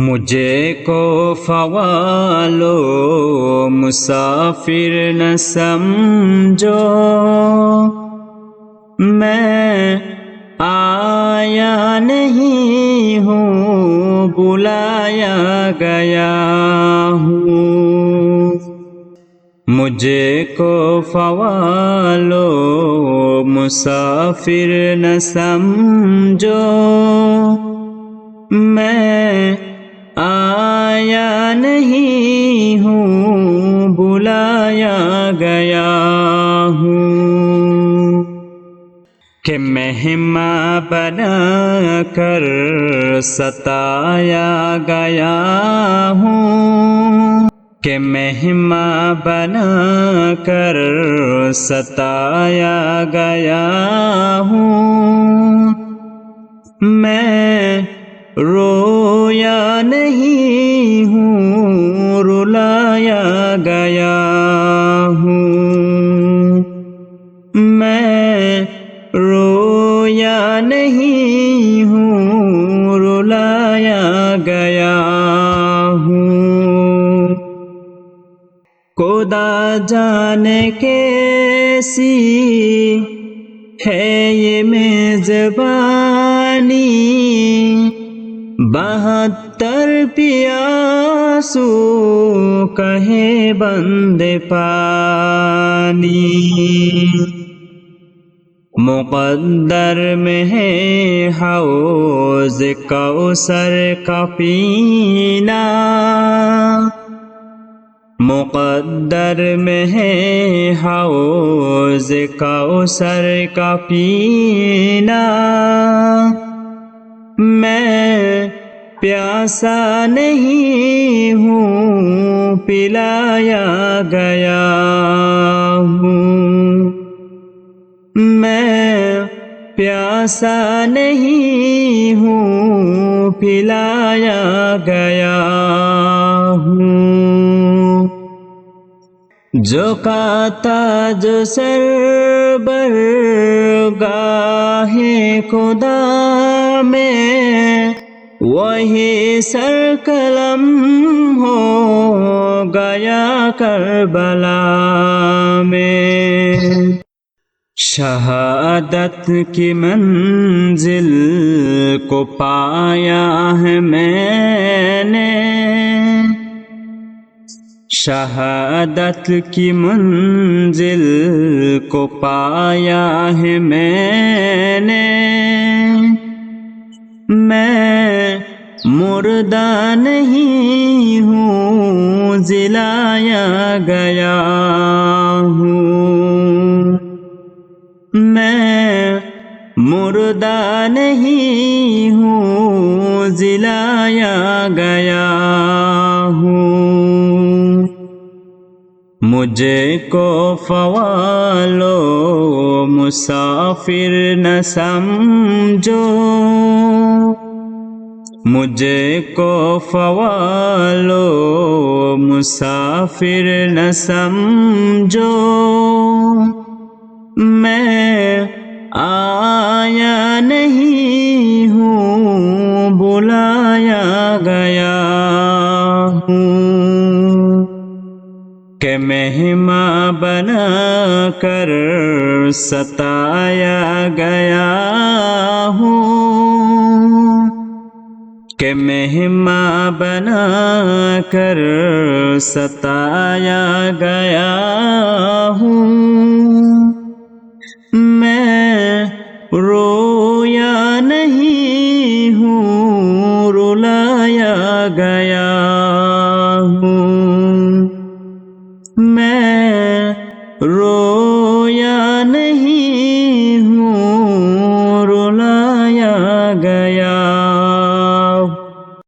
مجھے کو فوالو مسافر نہ سمجھو۔ میں آیا نہیں ہوں، بلایا گیا ہوں۔ مجھے کو فوالو مسافر نہ سمجھو۔ میں آیا نہیں ہوں، بلایا گیا ہوں۔ کہ مہماں بنا کر ستایا گیا ہوں۔ کہ مہماں بنا کر ستایا گیا ہوں۔ میں رویا نہیں ہوں، رلایا گیا ہوں۔ میں رویا نہیں ہوں، رلایا گیا ہوں۔ کودا جانے کیسی ہے یہ میزبانی؟ بہتر پیاسو کہے بند پانی۔ مقدر میں ہے حوض کوثر کا پینا۔ مقدر میں ہے حوض کوثر کا پینا۔ پیاسا نہیں ہوں، پلایا گیا ہوں۔ میں پیاسا نہیں ہوں، پلایا گیا ہوں۔ جو کاتا جو سر بر گاہے خدا میں وہی سر قلم ہو گیا کربلا میں۔ شہادت کی منزل کو پایا ہے میں نے۔ شہادت کی منزل کو پایا ہے میں نے۔ مردہ نہیں ہوں زلایا گیا ہوں۔ میں مردہ نہیں ہوں زلایا گیا ہوں۔ مجھے کو فوالو، مسافر نہ سمجھو۔ مجھے کو فوالو، مسافر نہ سمجھو۔ میں آیا نہیں ہوں، بلایا گیا ہوں۔ کہ مہماں بنا کر ستایا گیا کہ مہماں بنا کر ستایا گیا ہوں۔ میں رویا نہیں ہوں، رلایا گیا ہوں۔ میں رویا نہیں ہوں